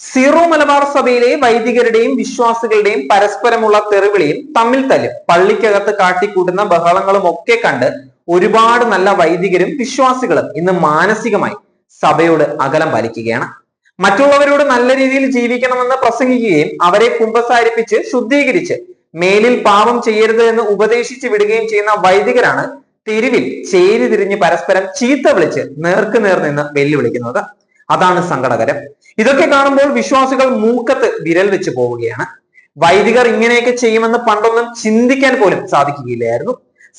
Zero Malabar സഭയിലെ വൈദികരുടെയും വിശ്വാസികളുടെയും പരസ്പരമുള്ള തെറിവിളിയും തമ്മിൽ തല്ലും. പള്ളിക്കകത്ത് കാട്ടിക്കൂട്ടുന്ന ബഹളങ്ങളും ഒക്കെ കണ്ട് ഒരുപാട് നല്ല വൈദികരും വിശ്വാസികളും ഇന്ന് മാനസികമായി സഭയോട് അകലം പാലിക്കുകയാണ്. മറ്റുള്ളവരോട് നല്ല രീതിയിൽ ജീവിക്കണമെന്ന് പ്രസംഗിക്കുകയും അവരെ കുമ്പസാരിപ്പിച്ച് ശുദ്ധീകരിച്ച് മേലിൽ പാപം ചെയ്യരുത് എന്ന് ഉപദേശിച്ചു വിടുകയും ചെയ്യുന്ന വൈദികരാണ് തെരുവിൽ ചേരി തിരിഞ്ഞ് പരസ്പരം ചീത്ത വിളിച്ച് നേർക്കുനേർ നിന്ന് വെല്ലുവിളിക്കുന്നത്. അതാണ് സങ്കടകരം. ഇതൊക്കെ കാണുമ്പോൾ വിശ്വാസികൾ മൂക്കത്ത് വിരൽ വെച്ച് പോവുകയാണ്. വൈദികർ ഇങ്ങനെയൊക്കെ ചെയ്യുമെന്ന് പണ്ടൊന്നും ചിന്തിക്കാൻ പോലും സാധിക്കുകയില്ലായിരുന്നു.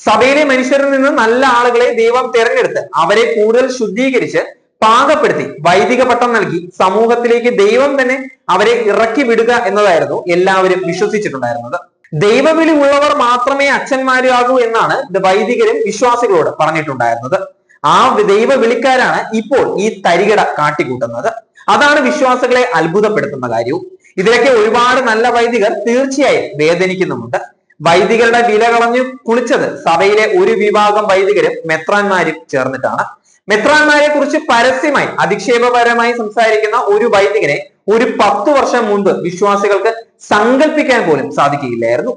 സഭയിലെ മനുഷ്യരിൽ നിന്ന് നല്ല ആളുകളെ ദൈവം തിരഞ്ഞെടുത്ത് അവരെ കൂടുതൽ ശുദ്ധീകരിച്ച് പാകപ്പെടുത്തി വൈദിക പട്ടം നൽകി സമൂഹത്തിലേക്ക് ദൈവം തന്നെ അവരെ ഇറക്കി വിടുക എന്നതായിരുന്നു എല്ലാവരും വിശ്വസിച്ചിട്ടുണ്ടായിരുന്നത്. ദൈവവിളി ഉള്ളവർ മാത്രമേ അച്ഛന്മാരാകൂ എന്നാണ് വൈദികരും വിശ്വാസികളോട് പറഞ്ഞിട്ടുണ്ടായിരുന്നത്. ആ ദൈവ വിളിക്കാരാണ് ഇപ്പോൾ ഈ തരികട കാട്ടിക്കൂട്ടുന്നത്. അതാണ് വിശ്വാസികളെ അത്ഭുതപ്പെടുത്തുന്ന കാര്യവും. ഇതിലൊക്കെ ഒരുപാട് നല്ല വൈദികർ തീർച്ചയായും വേദനിക്കുന്നുമുണ്ട്. വൈദികരുടെ വില കളഞ്ഞു കുളിച്ചത് സഭയിലെ ഒരു വിഭാഗം വൈദികരും മെത്രാന്മാരും ചേർന്നിട്ടാണ്. മെത്രാന്മാരെ കുറിച്ച് പരസ്യമായി അധിക്ഷേപപരമായി സംസാരിക്കുന്ന ഒരു വൈദികനെ ഒരു പത്തു വർഷം മുൻപ് വിശ്വാസികൾക്ക് സങ്കല്പിക്കാൻ പോലും സാധിക്കുകയില്ലായിരുന്നു.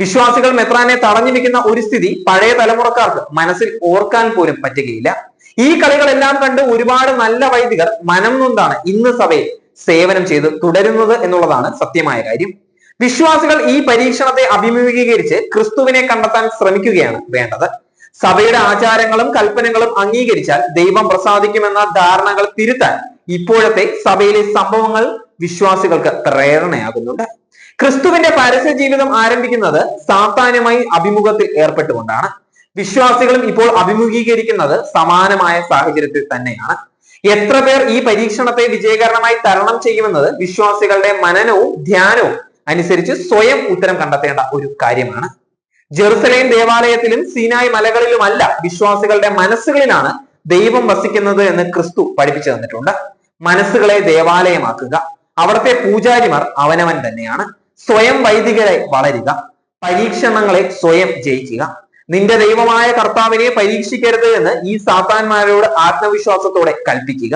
വിശ്വാസികൾ മെത്രാനെ തടഞ്ഞു വെക്കുന്ന ഒരു സ്ഥിതി പഴയ തലമുറക്കാർക്ക് മനസ്സിൽ ഓർക്കാൻ പോലും പറ്റുകയില്ല. ഈ കളികളെല്ലാം കണ്ട് ഒരുപാട് നല്ല വൈദികർ മനം നൊന്താണ് ഇന്ന് സഭയിൽ സേവനം ചെയ്ത് തുടരുന്നത് എന്നുള്ളതാണ് സത്യമായ കാര്യം. വിശ്വാസികൾ ഈ പരീക്ഷണത്തെ അഭിമുഖീകരിച്ച് ക്രിസ്തുവിനെ കണ്ടെത്താൻ ശ്രമിക്കുകയാണ് വേണ്ടത്. സഭയുടെ ആചാരങ്ങളും കൽപ്പനകളും അംഗീകരിച്ചാൽ ദൈവം പ്രസാദിക്കുമെന്ന ധാരണകൾ തിരുത്താൻ ഇപ്പോഴത്തെ സഭയിലെ സംഭവങ്ങൾ വിശ്വാസികൾക്ക് പ്രേരണയാകുന്നുണ്ട്. ക്രിസ്തുവിന്റെ പരസ്യ ജീവിതം ആരംഭിക്കുന്നത് സാത്താനുമായി അഭിമുഖത്തിൽ ഏർപ്പെട്ടുകൊണ്ടാണ്. വിശ്വാസികളും ഇപ്പോൾ അഭിമുഖീകരിക്കുന്നത് സമാനമായ സാഹചര്യത്തിൽ തന്നെയാണ്. എത്ര പേർ ഈ പരീക്ഷണത്തെ വിജയകരമായി തരണം ചെയ്യുമെന്നത് വിശ്വാസികളുടെ മനനവും ധ്യാനവും അനുസരിച്ച് സ്വയം ഉത്തരം കണ്ടെത്തേണ്ട ഒരു കാര്യമാണ്. ജെറുസലേം ദേവാലയത്തിലും സീനായ് മലകളിലുമല്ല വിശ്വാസികളുടെ മനസ്സുകളിലാണ് ദൈവം വസിക്കുന്നത് എന്ന് ക്രിസ്തു പഠിപ്പിച്ചു തന്നിട്ടുണ്ട്. മനസ്സുകളെ ദേവാലയമാക്കുക. അവിടുത്തെ പൂജാരിമാർ അവനവൻ തന്നെയാണ്. സ്വയം വൈദികരെ വളരുക. പരീക്ഷണങ്ങളെ സ്വയം ജയിക്കുക. നിന്റെ ദൈവമായ കർത്താവിനെ പരീക്ഷിക്കരുത് എന്ന് ഈ സാത്താന്മാരോട് ആത്മവിശ്വാസത്തോടെ കൽപ്പിക്കുക.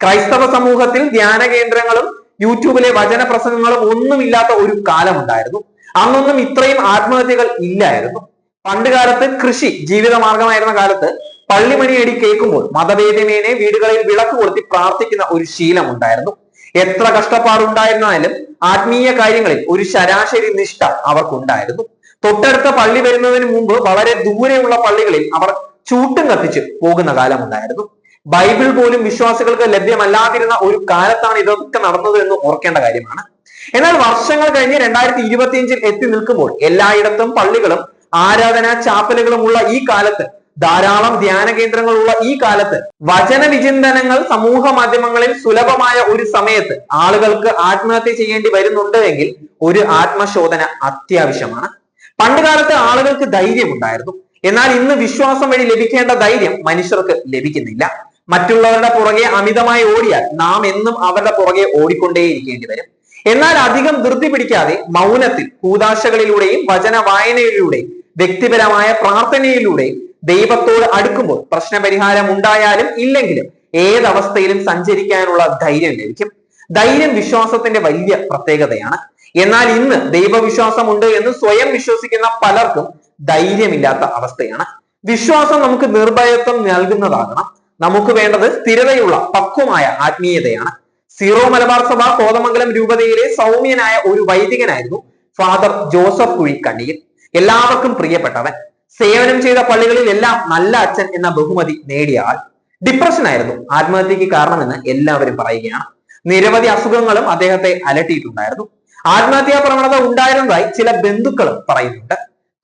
ക്രൈസ്തവ സമൂഹത്തിൽ ധ്യാന കേന്ദ്രങ്ങളും യൂട്യൂബിലെ വചന പ്രസംഗങ്ങളും ഒന്നുമില്ലാത്ത ഒരു കാലമുണ്ടായിരുന്നു. അന്നൊന്നും ഇത്രയും ആത്മഹത്യകൾ ഇല്ലായിരുന്നു. പണ്ട് കാലത്ത് കൃഷി ജീവിതമാർഗമായിരുന്ന കാലത്ത് പള്ളിമണിയടി കേൾക്കുമ്പോൾ മതഭേദമേനെ വീടുകളിൽ വിളക്ക് കൊളുത്തി പ്രാർത്ഥിക്കുന്ന ഒരു ശീലം ഉണ്ടായിരുന്നു എത്ര കഷ്ടപ്പാടുണ്ടായിരുന്നാലും ആത്മീയ കാര്യങ്ങളിൽ ഒരു ശരാശരി നിഷ്ഠ അവർക്കുണ്ടായിരുന്നു തൊട്ടടുത്ത പള്ളി വരുന്നതിന് മുമ്പ് വളരെ ദൂരെയുള്ള പള്ളികളിൽ അവർ ചൂട്ടും കത്തിച്ച് പോകുന്ന കാലമുണ്ടായിരുന്നു. ബൈബിൾ പോലും വിശ്വാസികൾക്ക് ലഭ്യമല്ലാതിരുന്ന ഒരു കാലത്താണ് ഇതൊക്കെ നടന്നത് എന്ന് ഓർക്കേണ്ട കാര്യമാണ്. എന്നാൽ വർഷങ്ങൾ കഴിഞ്ഞ് രണ്ടായിരത്തി ഇരുപത്തിയഞ്ചിൽ എത്തി നിൽക്കുമ്പോൾ എല്ലായിടത്തും പള്ളികളും ആരാധന ചാപ്പലുകളും ഉള്ള ഈ കാലത്ത് ധാരാളം ധ്യാന കേന്ദ്രങ്ങളുള്ള ഈ കാലത്ത് വചന വിചിന്തനങ്ങൾ സമൂഹ മാധ്യമങ്ങളിൽ സുലഭമായ ഒരു സമയത്ത് ആളുകൾക്ക് ആത്മഹത്യ ചെയ്യേണ്ടി വരുന്നുണ്ടെങ്കിൽ ഒരു ആത്മശോധന അത്യാവശ്യമാണ്. പണ്ട് കാലത്ത് ആളുകൾക്ക് ധൈര്യം ഉണ്ടായിരുന്നു. എന്നാൽ ഇന്ന് വിശ്വാസം വഴി ലഭിക്കേണ്ട ധൈര്യം മനുഷ്യർക്ക് ലഭിക്കുന്നില്ല. മറ്റുള്ളവരുടെ പുറകെ അമിതമായി ഓടിയാൽ നാം എന്നും അവരുടെ പുറകെ ഓടിക്കൊണ്ടേയിരിക്കേണ്ടി വരും. എന്നാൽ അധികം ധൃതി പിടിക്കാതെ മൗനത്തിൽ കൂതാശകളിലൂടെയും വചന വായനയിലൂടെയും വ്യക്തിപരമായ പ്രാർത്ഥനയിലൂടെയും ദൈവത്തോട് അടുക്കുമ്പോൾ പ്രശ്നപരിഹാരം ഉണ്ടായാലും ഇല്ലെങ്കിലും ഏതവസ്ഥയിലും സഞ്ചരിക്കാനുള്ള ധൈര്യം ലഭിക്കും. ധൈര്യം വിശ്വാസത്തിന്റെ വലിയ പ്രത്യേകതയാണ്. എന്നാൽ ഇന്ന് ദൈവവിശ്വാസമുണ്ട് എന്ന് സ്വയം വിശ്വസിക്കുന്ന പലർക്കും ധൈര്യമില്ലാത്ത അവസ്ഥയാണ്. വിശ്വാസം നമുക്ക് നിർഭയത്വം നൽകുന്നതാകണം. നമുക്ക് വേണ്ടത് സ്ഥിരതയുള്ള പക്വമായ ആത്മീയതയാണ്. സീറോ മലബാർ സഭ കോതമംഗലം രൂപതയിലെ സൗമ്യനായ ഒരു വൈദികനായിരുന്നു ഫാദർ ജോസഫ് കുഴിക്കണ്ണിയിൽ എല്ലാവർക്കും പ്രിയപ്പെട്ടവൻ. സേവനം ചെയ്ത പള്ളികളിൽ എല്ലാം നല്ല അച്ഛൻ എന്ന ബഹുമതി നേടിയ ആൾ ഡിപ്രഷൻ ആയിരുന്നു. ആത്മഹത്യക്ക് കാരണമെന്ന് എല്ലാവരും പറയുകയാണ്. നിരവധി അസുഖങ്ങളും അദ്ദേഹത്തെ അലട്ടിയിട്ടുണ്ടായിരുന്നു. ആത്മഹത്യാ പ്രവണത ഉണ്ടായിരുന്നതായി ചില ബന്ധുക്കളും പറയുന്നുണ്ട്.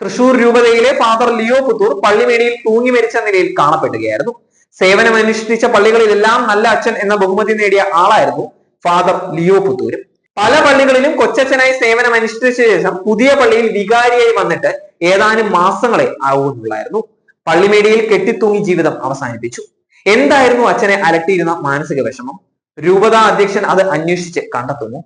തൃശൂർ രൂപതയിലെ ഫാദർ ലിയോ പുത്തൂർ പള്ളിമേടിയിൽ തൂങ്ങി മരിച്ച നിലയിൽ കാണപ്പെടുകയായിരുന്നു. സേവനമനുഷ്ഠിച്ച പള്ളികളിലെല്ലാം നല്ല അച്ഛൻ എന്ന ബഹുമതി നേടിയ ആളായിരുന്നു ഫാദർ ലിയോ പുത്തൂരും. പല പള്ളികളിലും കൊച്ചച്ഛനായി സേവനം അനുഷ്ഠിച്ച ശേഷം പുതിയ പള്ളിയിൽ വികാരിയായി വന്നിട്ട് ഏതാനും മാസങ്ങളെ ആവുന്നുള്ളായിരുന്നു പള്ളിമേടിയിൽ കെട്ടിത്തൂങ്ങി ജീവിതം അവസാനിപ്പിച്ചു. എന്തായിരുന്നു അച്ഛനെ അലട്ടിയിരുന്ന മാനസിക വിഷമം? രൂപതാ അധ്യക്ഷൻ അത് അന്വേഷിച്ച് കണ്ടെത്തുന്നു.